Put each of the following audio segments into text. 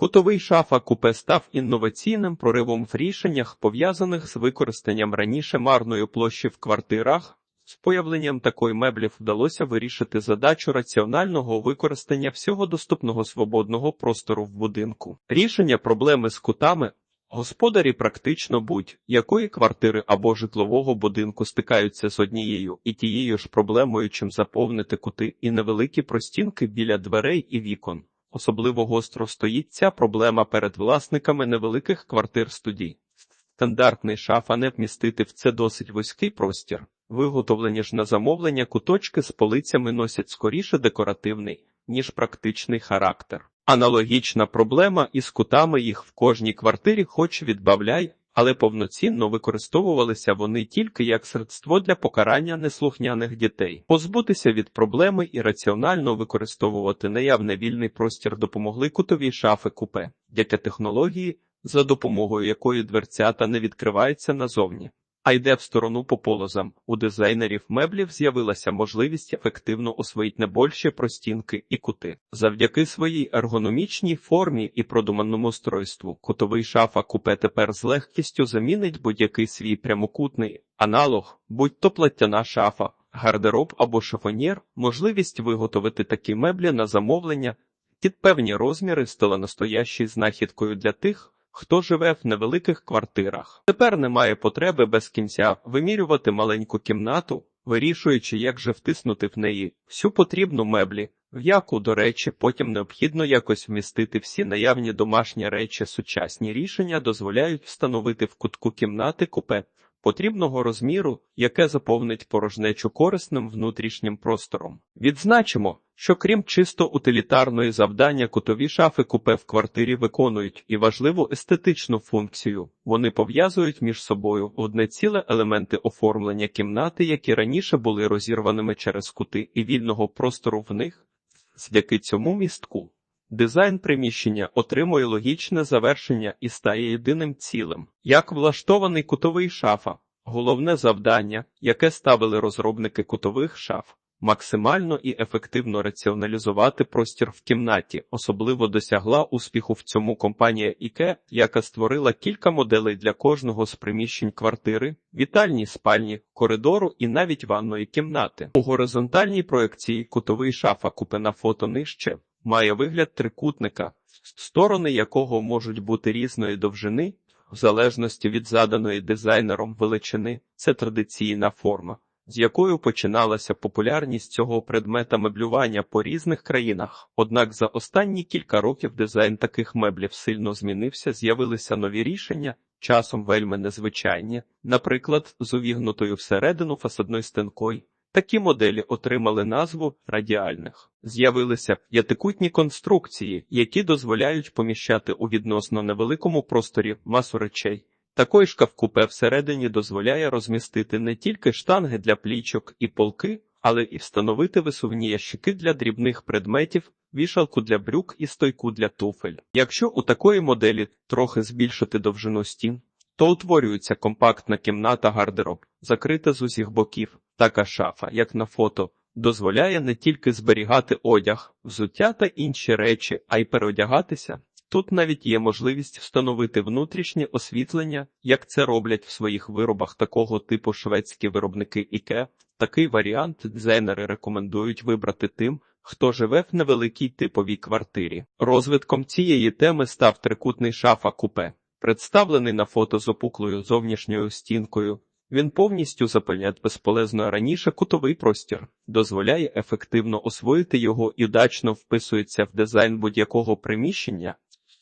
Кутовий шафа купе став інноваційним проривом в рішеннях, пов'язаних з використанням раніше марної площі в квартирах. З появленням такої меблів вдалося вирішити задачу раціонального використання всього доступного свободного простору в будинку. Рішення проблеми з кутами Господарі практично будь-якої квартири або житлового будинку стикаються з однією і тією ж проблемою, чим заповнити кути і невеликі простінки біля дверей і вікон. Особливо гостро стоїть ця проблема перед власниками невеликих квартир студій. Стандартний шафа не вмістити в це досить вузький простір. Виготовлені ж на замовлення куточки з полицями носять скоріше декоративний, ніж практичний характер. Аналогічна проблема із кутами їх в кожній квартирі хоч відбавляй, але повноцінно використовувалися вони тільки як средство для покарання неслухняних дітей. Позбутися від проблеми і раціонально використовувати наявний вільний простір допомогли кутові шафи купе, дяка технології, за допомогою якої дверцята не відкриваються назовні а йде в сторону по полозам. У дизайнерів меблів з'явилася можливість ефективно освоїти небольші простінки і кути. Завдяки своїй ергономічній формі і продуманому устройству кутовий шафа купе тепер з легкістю замінить будь-який свій прямокутний аналог, будь то платтяна шафа, гардероб або шифонєр, можливість виготовити такі меблі на замовлення. Під певні розміри стала настоящою знахідкою для тих, хто живе в невеликих квартирах. Тепер немає потреби без кінця вимірювати маленьку кімнату, вирішуючи, як же втиснути в неї всю потрібну меблі, в яку, до речі, потім необхідно якось вмістити всі наявні домашні речі. Сучасні рішення дозволяють встановити в кутку кімнати купе потрібного розміру, яке заповнить порожнечу корисним внутрішнім простором. Відзначимо, що крім чисто утилітарної завдання, кутові шафи купе в квартирі виконують і важливу естетичну функцію. Вони пов'язують між собою одне ціле елементи оформлення кімнати, які раніше були розірваними через кути і вільного простору в них. Завдяки цьому містку Дизайн приміщення отримує логічне завершення і стає єдиним цілим. Як влаштований кутовий шафа, головне завдання, яке ставили розробники кутових шаф, максимально і ефективно раціоналізувати простір в кімнаті, особливо досягла успіху в цьому компанія IKEA, яка створила кілька моделей для кожного з приміщень квартири, вітальні спальні, коридору і навіть ванної кімнати. У горизонтальній проекції кутовий шафа купена фото нижче має вигляд трикутника, сторони якого можуть бути різної довжини, в залежності від заданої дизайнером величини, це традиційна форма, з якою починалася популярність цього предмета меблювання по різних країнах. Однак за останні кілька років дизайн таких меблів сильно змінився, з'явилися нові рішення. Часом вельми незвичайні, наприклад, з увігнутою всередину фасадною стінкою. Такі моделі отримали назву радіальних. З'явилися п'ятикутні конструкції, які дозволяють поміщати у відносно невеликому просторі масу речей. Такий шкаф-купе всередині дозволяє розмістити не тільки штанги для плічок і полки, але і встановити висувні ящики для дрібних предметів, вішалку для брюк і стойку для туфель. Якщо у такої моделі трохи збільшити довжину стін, то утворюється компактна кімната гардероб, закрита з усіх боків. Така шафа, як на фото, дозволяє не тільки зберігати одяг, взуття та інші речі, а й переодягатися. Тут навіть є можливість встановити внутрішнє освітлення, як це роблять в своїх виробах такого типу шведські виробники IKEA. Такий варіант дизайнери рекомендують вибрати тим, хто живе в невеликій типовій квартирі. Розвитком цієї теми став трикутний шафа купе, представлений на фото з опуклою зовнішньою стінкою. Він повністю запевняє безполезно раніше кутовий простір, дозволяє ефективно освоїти його і удачно вписується в дизайн будь-якого приміщення.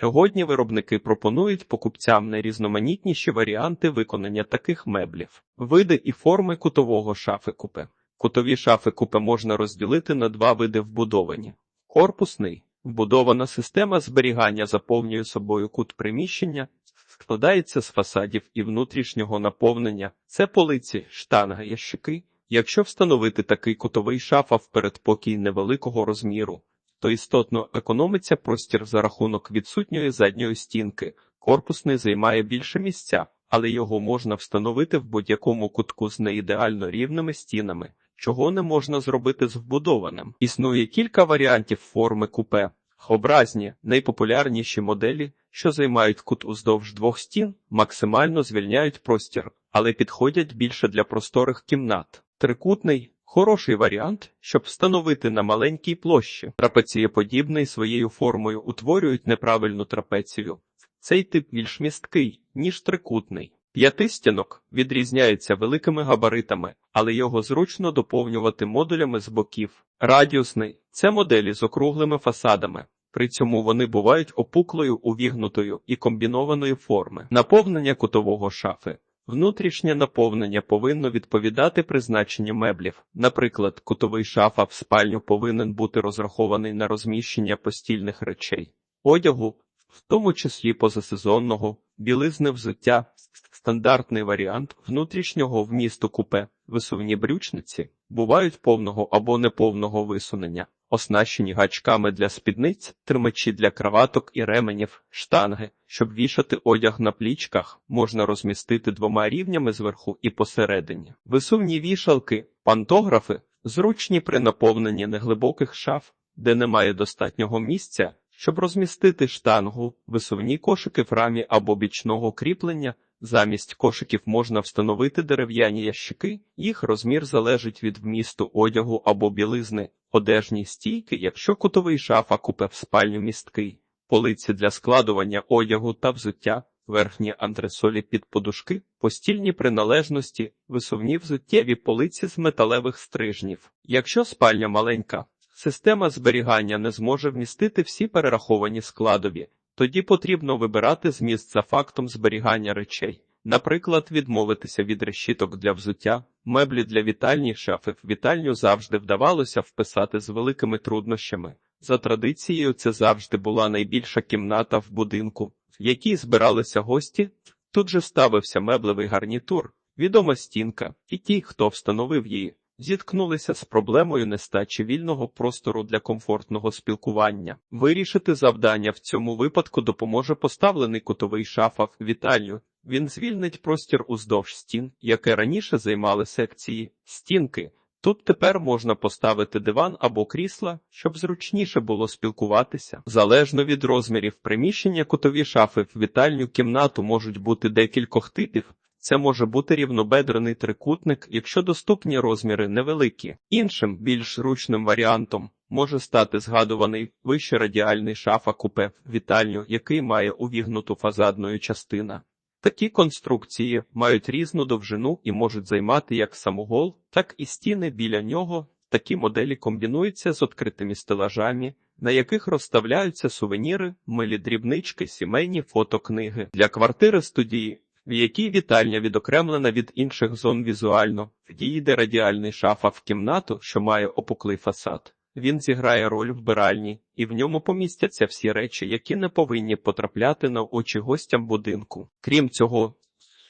Сьогодні виробники пропонують покупцям найрізноманітніші варіанти виконання таких меблів, види і форми кутового шафи купе. Кутові шафи купе можна розділити на два види вбудовані: корпусний вбудована система зберігання заповнює собою кут приміщення складається з фасадів і внутрішнього наповнення, це полиці, штанга, ящики. Якщо встановити такий кутовий шафа в передпокій невеликого розміру, то істотно економиться простір за рахунок відсутньої задньої стінки. Корпусний займає більше місця, але його можна встановити в будь-якому кутку з неідеально рівними стінами, чого не можна зробити з вбудованим. Існує кілька варіантів форми купе, Образні, найпопулярніші моделі, що займають кут уздовж двох стін, максимально звільняють простір, але підходять більше для просторих кімнат. Трикутний хороший варіант, щоб встановити на маленькій площі. Трапецієподібний своєю формою утворюють неправильну трапецію. Цей тип більш місткий, ніж трикутний. П'ятистінок відрізняється великими габаритами, але його зручно доповнювати модулями з боків. Радіусний це моделі з округлими фасадами. При цьому вони бувають опуклою, увігнутою і комбінованої форми. Наповнення кутового шафи. Внутрішнє наповнення повинно відповідати призначенню меблів. Наприклад, кутовий шафа в спальню повинен бути розрахований на розміщення постільних речей, одягу, в тому числі позасезонного, білизни взуття, стандартний варіант внутрішнього вмісту купе, висувні брючниці, бувають повного або неповного висунення, оснащені гачками для спідниць, тримачі для краваток і ременів, штанги, щоб вішати одяг на плічках, можна розмістити двома рівнями зверху і посередині. Висувні вішалки, пантографи, зручні при наповненні неглибоких шаф, де немає достатнього місця, щоб розмістити штангу, висувні кошики в рамі або бічного кріплення. Замість кошиків можна встановити дерев'яні ящики, їх розмір залежить від вмісту одягу або білизни, одежні стійки, якщо кутовий шафа купе в спальню місткий, полиці для складування одягу та взуття, верхні антресолі під подушки, постільні приналежності, висувні взуттєві полиці з металевих стрижнів. Якщо спальня маленька, система зберігання не зможе вмістити всі перераховані складові. Тоді потрібно вибирати зміст за фактом зберігання речей, наприклад, відмовитися від решіток для взуття, меблі для вітальні шафи в вітальню завжди вдавалося вписати з великими труднощами. За традицією, це завжди була найбільша кімната в будинку, в якій збиралися гості. Тут же ставився меблевий гарнітур, відома стінка, і ті, хто встановив її зіткнулися з проблемою нестачі вільного простору для комфортного спілкування. Вирішити завдання в цьому випадку допоможе поставлений кутовий шафа в вітальню. Він звільнить простір уздовж стін, яке раніше займали секції стінки. Тут тепер можна поставити диван або крісла, щоб зручніше було спілкуватися. Залежно від розмірів приміщення, кутові шафи в вітальню кімнату можуть бути декількох типів. Це може бути рівнобедрений трикутник, якщо доступні розміри невеликі. Іншим, більш зручним варіантом може стати згадуваний вище радіальний шафа купе в вітальню, який має увігнуту фазадною частина. Такі конструкції мають різну довжину і можуть займати як самогол, так і стіни біля нього. Такі моделі комбінуються з відкритими стелажами, на яких розставляються сувеніри, милі дрібнички, сімейні фотокниги для квартири студії в якій вітальня відокремлена від інших зон візуально, вдійде радіальний шафа в кімнату, що має опуклий фасад. Він зіграє роль вбиральні, і в ньому помістяться всі речі, які не повинні потрапляти на очі гостям будинку. Крім цього,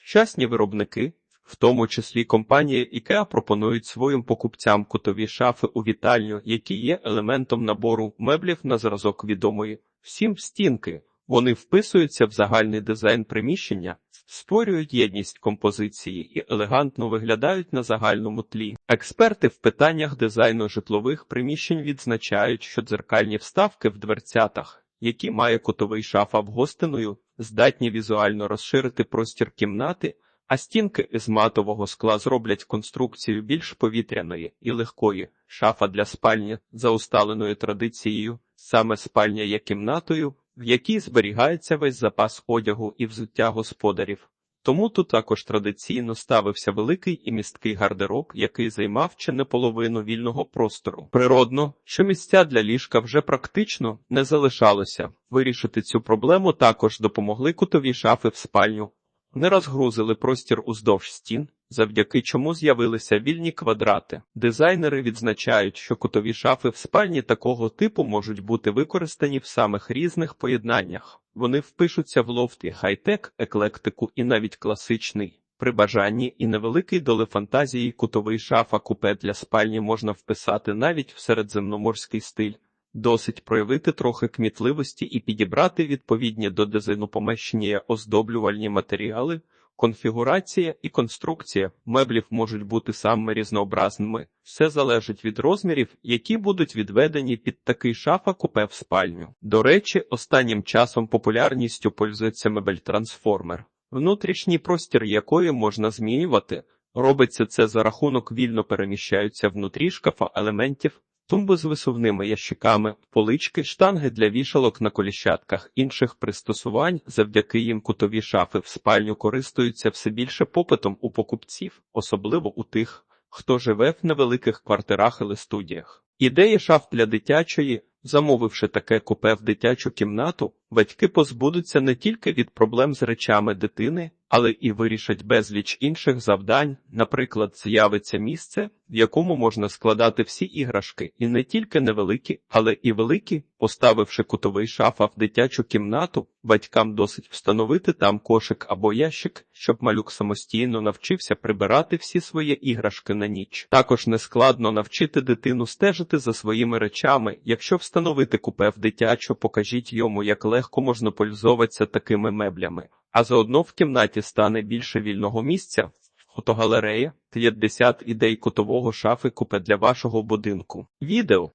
сучасні виробники, в тому числі компанія IKEA, пропонують своїм покупцям кутові шафи у вітальню, які є елементом набору меблів на зразок відомої всім стінки. Вони вписуються в загальний дизайн приміщення, створюють єдність композиції і елегантно виглядають на загальному тлі. Експерти в питаннях дизайну житлових приміщень відзначають, що дзеркальні вставки в дверцятах, які має кутовий шафа вгостиною, здатні візуально розширити простір кімнати. А стінки із матового скла зроблять конструкцію більш повітряної і легкої. Шафа для спальні за усталеною традицією, саме спальня є кімнатою, в якій зберігається весь запас одягу і взуття господарів. Тому тут також традиційно ставився великий і місткий гардероб, який займав чи не половину вільного простору. Природно, що місця для ліжка вже практично не залишалося. Вирішити цю проблему також допомогли кутові шафи в спальню. Не розгрузили простір уздовж стін, завдяки чому з'явилися вільні квадрати. Дизайнери відзначають, що кутові шафи в спальні такого типу можуть бути використані в самих різних поєднаннях. Вони впишуться в лофті хай-тек, еклектику і навіть класичний. При бажанні і невеликий доли фантазії кутовий шафа купе для спальні можна вписати навіть в середземноморський стиль. Досить проявити трохи кмітливості і підібрати відповідні до дизайну помещення оздоблювальні матеріали. Конфігурація і конструкція меблів можуть бути самими різнообразними. Все залежить від розмірів, які будуть відведені під такий шафа купе в спальню. До речі, останнім часом популярністю пользується мебель-трансформер, внутрішній простір якої можна змінювати. Робиться це за рахунок вільно переміщаються внутрі шкафа елементів, тумби з висувними ящиками, полички, штанги для вішалок на коліщатках, інших пристосувань, завдяки їм кутові шафи в спальню користуються все більше попитом у покупців, особливо у тих, хто живе в невеликих квартирах і студіях. Ідеї шаф для дитячої, замовивши таке купе в дитячу кімнату, батьки позбудуться не тільки від проблем з речами дитини, але і вирішать безліч інших завдань, наприклад, з'явиться місце, в якому можна складати всі іграшки, і не тільки невеликі, але і великі. Поставивши кутовий шафа в дитячу кімнату, батькам досить встановити там кошик або ящик, щоб малюк самостійно навчився прибирати всі свої іграшки на ніч. Також нескладно навчити дитину стежити за своїми речами. Якщо встановити купе в дитячу, покажіть йому, як легко можна пользуватися такими меблями. А заодно в кімнаті стане більше вільного місця. Фотогалерея 50 ідей кутового шафи купе для вашого будинку. Відео